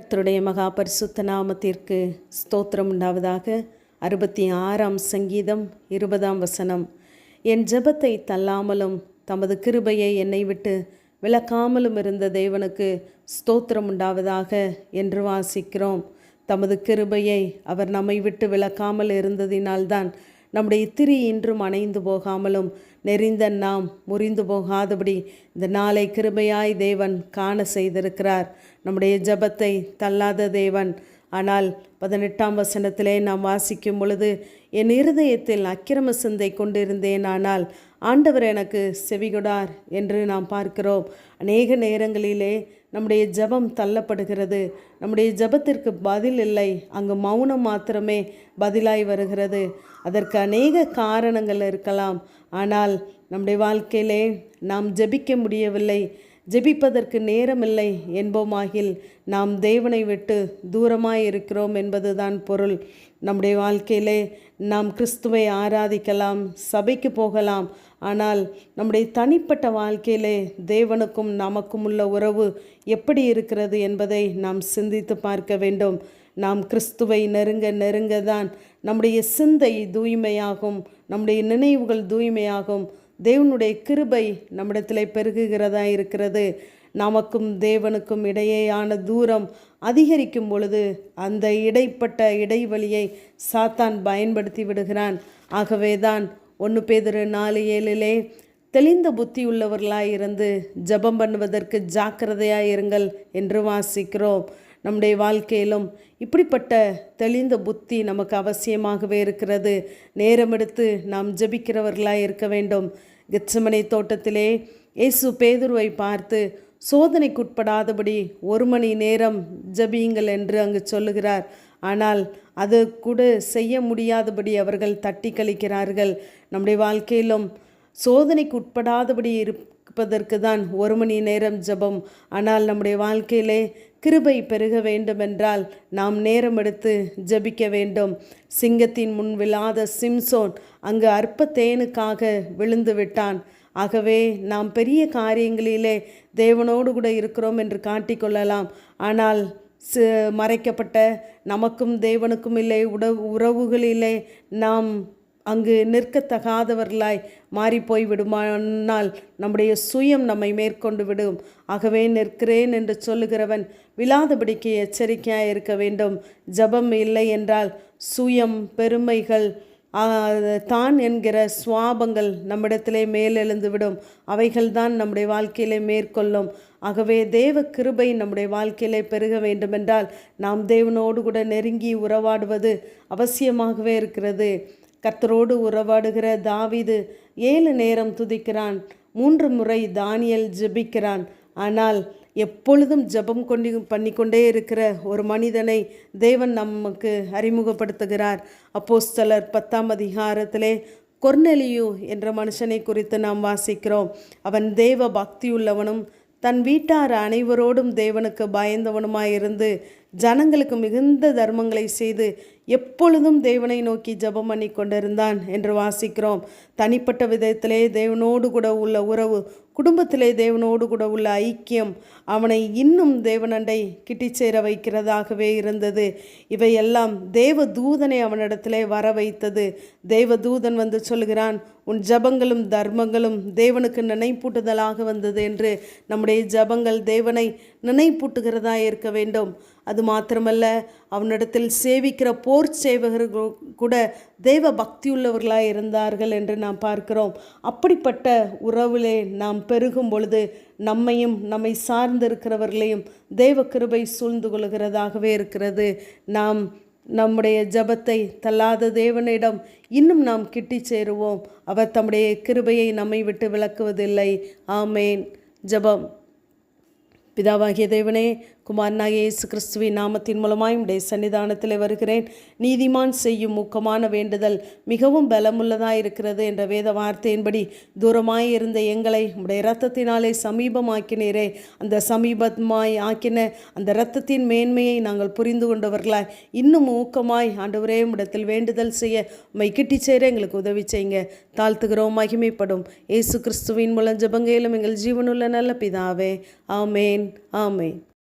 கர்த்தருடைய மகா பரிசுத்த நாமத்திற்கு ஸ்தோத்திரம் உண்டாவதாக. அறுபத்தி ஆறாம் சங்கீதம் இருபதாம் வசனம். என் ஜெபத்தை தள்ளாமலும் தமது கிருபையை என்னை விட்டு விலக்காமலும் இருந்த தேவனுக்கு ஸ்தோத்திரம் உண்டாவதாக என்று வாசிக்கிறோம். தமது கிருபையை அவர் நம்மை விட்டு விலக்காமல் இருந்ததினால்தான் நம்முடைய திரி இன்றும் அணைந்து போகாமலும் நெறிந்த நாம் முறிந்து போகாதபடி இந்த நாளை கிருபையாய் தேவன் காண செய்திருக்கிறார். நம்முடைய ஜெபத்தை தள்ளாத தேவன் ஆனால் பதினெட்டாம் வசனத்திலே நாம் வாசிக்கும் பொழுது என் இருதயத்தில் அக்கிரம சிந்தை கொண்டிருந்தேன் ஆனால் ஆண்டவர் எனக்கு செவிகொடார் என்று நாம் பார்க்கிறோம். அநேக நேரங்களிலே நம்முடைய ஜெபம் தள்ளப்படுகிறது. நம்முடைய ஜெபத்திற்கு பதில் இல்லை. அங்கு மௌனம் மாத்திரமே பதிலாய் வருகிறது. அதற்கு அநேக காரணங்கள் இருக்கலாம். ஆனால் நம்முடைய வாழ்க்கையிலே நாம் ஜெபிக்க முடியவில்லை. ஜெபிப்பதற்கு நேரமில்லை என்போமாகில் நாம் தேவனை விட்டு தூரமாக இருக்கிறோம் என்பதுதான் பொருள். நம்முடைய வாழ்க்கையிலே நாம் கிறிஸ்துவை ஆராதிக்கலாம் சபைக்கு போகலாம். ஆனால் நம்முடைய தனிப்பட்ட வாழ்க்கையிலே தேவனுக்கும் நமக்கும் உள்ள உறவு எப்படி இருக்கிறது என்பதை நாம் சிந்தித்து பார்க்க வேண்டும். நாம் கிறிஸ்துவை நெருங்க நெருங்க தான் நம்முடைய சிந்தை தூய்மையாகும் நம்முடைய நினைவுகள் தூய்மையாகும் தேவனுடைய கிருபை நம்மிடத்தில் பெருகுகிறதா இருக்கிறது. நமக்கும் தேவனுக்கும் இடையேயான தூரம் அதிகரிக்கும் பொழுது அந்த இடைப்பட்ட இடைவெளியை சாத்தான் பயன்படுத்தி விடுகிறான். ஆகவே தான் ஒன்று பேதிரு நாலு ஏழிலே தெளிந்த புத்தி உள்ளவர்களாய் இருந்து ஜபம் பண்ணுவதற்கு ஜாக்கிரதையாக இருங்கள் என்று வாசிக்கிறோம். நம்முடைய வாழ்க்கையிலும் இப்படிப்பட்ட தெளிந்த புத்தி நமக்கு அவசியமாகவே இருக்கிறது. நேரம் எடுத்து நாம் ஜபிக்கிறவர்களாக இருக்க வேண்டும். கெச்சமனை தோட்டத்திலே இயேசு பேதுருவை பார்த்து சோதனைக்குட்படாதபடி ஒரு மணி நேரம் ஜபியுங்கள் என்று அங்கு சொல்லுகிறார். ஆனால் அது கூட செய்ய முடியாதபடி அவர்கள் தட்டி கழிக்கிறார்கள். நம்முடைய வாழ்க்கையிலும் சோதனைக்கு உட்படாதபடி கேட்பதற்கு தான் ஒரு மணி நேரம் ஜபம். ஆனால் நம்முடைய வாழ்க்கையிலே கிருபை பெருக வேண்டுமென்றால் நாம் நேரம் எடுத்து ஜபிக்க வேண்டும். சிங்கத்தின் முன் விழாத சிம்சோன் அங்கு அற்ப தேனுக்காக விழுந்து விட்டான். ஆகவே நாம் பெரிய காரியங்களிலே தேவனோடு கூட இருக்கிறோம் என்று காட்டிக்கொள்ளலாம். ஆனால் மறைக்கப்பட்ட நமக்கும் தேவனுக்கும் இல்லை உட உறவுகளிலே நாம் அங்கு நிற்கத்தகாதவர்களாய் மாறி போய் விடுமானால் நம்முடைய சுயம் நம்மை மேற்கொண்டு விடும். ஆகவே நிற்கிறேன் என்று சொல்லுகிறவன் விழாதபடிக்கு எச்சரிக்கையாக இருக்க வேண்டும். ஜபம் இல்லை என்றால் சுயம் பெருமைகள் தான் என்கிற சுவாபங்கள் நம்மிடத்திலே மேலெழுந்துவிடும். அவைகள்தான் நம்முடைய வாழ்க்கையிலே மேற்கொள்ளும். ஆகவே தேவ கிருபை நம்முடைய வாழ்க்கையிலே பெருக வேண்டுமென்றால் நாம் தேவனோடு கூட நெருங்கி உறவாடுவது அவசியமாகவே இருக்கிறது. கர்த்தரோடு உறவாடுகிற தாவிது ஏழு நேரம் துதிக்கிறான். மூன்று முறை தானியல் ஜெபிக்கிறான். ஆனால் எப்பொழுதும் ஜபம் கொண்டு பண்ணிக்கொண்டே இருக்கிற ஒரு மனிதனை தேவன் நமக்கு அறிமுகப்படுத்துகிறார். அப்போஸ்தலர் பத்தாம் அதிகாரத்திலே கொர்நெலியு என்ற மனுஷனை குறித்து நாம் வாசிக்கிறோம். அவன் தேவ பக்தியுள்ளவனும் தன் வீட்டார் அனைவரோடும் தேவனுக்கு பயந்தவனுமாயிருந்து ஜனங்களுக்கு மிகுந்த தர்மங்களை செய்து எப்பொழுதும் தேவனை நோக்கி ஜபம் பண்ணி கொண்டிருந்தான் என்று வாசிக்கிறோம். தனிப்பட்ட விதத்திலே தேவனோடு கூட உள்ள உறவு குடும்பத்திலே தேவனோடு கூட உள்ள ஐக்கியம் அவனை இன்னும் தேவனண்டை கிட்டி சேர வைக்கிறதாகவே இருந்தது. இவையெல்லாம் தேவ தூதனை அவனிடத்திலே வர வைத்தது தேவ தூதன் வந்து சொல்கிறான் உன் ஜபங்களும் தர்மங்களும் தேவனுக்கு நினைப்பூட்டுதலாக வந்தது என்று. நம்முடைய ஜபங்கள் தேவனை நினைப்பூட்டுகிறதா இருக்க வேண்டும். அது மாத்திரமல்ல அவனிடத்தில் சேவிக்கிற போர் சேவகர்கள் கூட தெய்வ பக்தியுள்ளவர்களாக இருந்தார்கள் என்று நாம் பார்க்கிறோம். அப்படிப்பட்ட உறவிலே நாம் பெருகும் பொழுது நம்மையும் நம்மை சார்ந்திருக்கிறவர்களையும் தெய்வ கிருபை சூழ்ந்து கொள்கிறதாகவே இருக்கிறது. நாம் நம்முடைய ஜபத்தை தள்ளாத தேவனிடம் இன்னும் நாம் கிட்டி சேருவோம். அவர் தம்முடைய கிருபையை நம்மை விட்டு விளக்குவதில்லை ஆமேன். ஜபம். பிதாவாகிய தேவனே குமாரனாகிய இயேசு கிறிஸ்துவின் நாமத்தின் மூலமாய் உடைய சன்னிதானத்தில் வருகிறேன். நீதிமான் செய்யும் ஊக்கமான வேண்டுதல் மிகவும் பலமுள்ளதாக இருக்கிறது என்ற வேத வார்த்தையின்படி தூரமாய் இருந்த எங்களை உடைய இரத்தத்தினாலே சமீபமாக்கினீரே. அந்த சமீபமாய் ஆக்கின அந்த இரத்தத்தின் மேன்மையை நாங்கள் புரிந்து கொண்டவர்களாய் இன்னும் ஊக்கமாய் ஆண்டவரே இடத்தில் வேண்டுதல் செய்ய உம்மை கிட்டி சேர எங்களுக்கு உதவி செய்யுங்க. தாழ்த்துகிறோம் மகிமைப்படும். இயேசு கிறிஸ்துவின் மூலம் ஜபங்கையிலும் எங்கள் ஜீவனுள்ள நல்ல பிதாவே. ஆமேன் ஆமேன்.